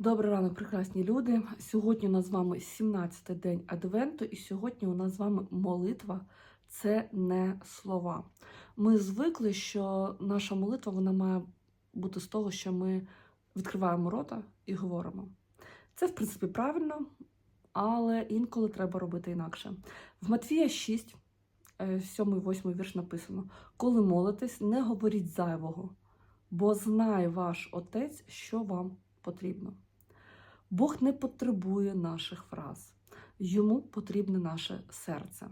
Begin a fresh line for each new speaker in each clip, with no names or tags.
Добрий ранок, прекрасні люди. Сьогодні у нас з вами 17-й день Адвенту, і сьогодні у нас з вами молитва це не слова. Ми звикли, що наша молитва вона має бути з того, що ми відкриваємо рота і говоримо. Це, в принципі, правильно, але інколи треба робити інакше. В Матвія 6, 7-8 вірш написано: коли молитесь, не говоріть зайвого, бо знає ваш Отець, що вам потрібно. Бог не потребує наших фраз, йому потрібне наше серце.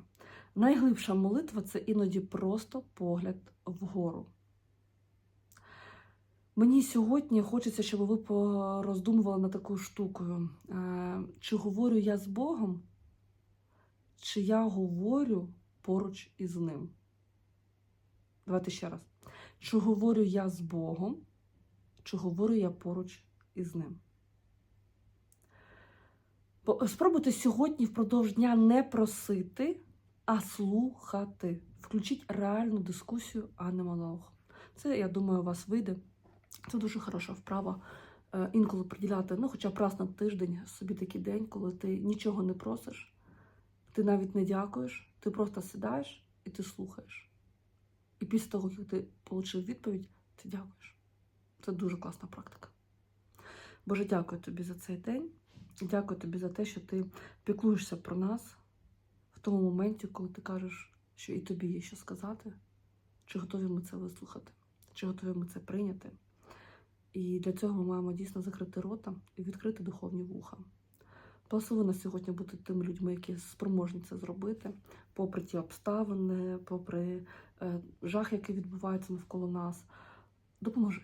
Найглибша молитва це іноді просто погляд вгору. Мені сьогодні хочеться, щоб ви пороздумували над такою штукою. Е, Чи говорю я з Богом, чи я говорю поруч із ним? Давайте ще раз. Чи говорю я з Богом, чи говорю я поруч із ним? Спробуйте сьогодні впродовж дня не просити, а слухати. Включіть реальну дискусію, а не монолог. Це, я думаю, у вас вийде. Це дуже хороша вправа. Е, Інколи приділяти, ну, хоча б раз на тиждень собі такий день, коли ти нічого не просиш, ти навіть не дякуєш, ти просто сідаєш і ти слухаєш. І після того, як ти отримав відповідь, ти дякуєш. Це дуже класна практика. Боже, дякую тобі за цей день. Дякую тобі за те, що ти піклуєшся про нас в тому моменті, коли ти кажеш, що і тобі є що сказати, чи готові ми це вислухати, чи готові ми це прийняти. І для цього ми маємо дійсно закрити рота і відкрити духовні вуха. Благослови нас сьогодні бути тими людьми, які спроможні це зробити, попри ті обставини, попри е, жах, який відбувається навколо нас. Допоможи.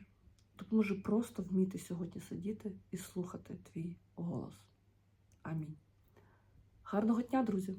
Допоможи просто вміти сьогодні сидіти і слухати твій голос. Амінь. Гарного дня, друзі!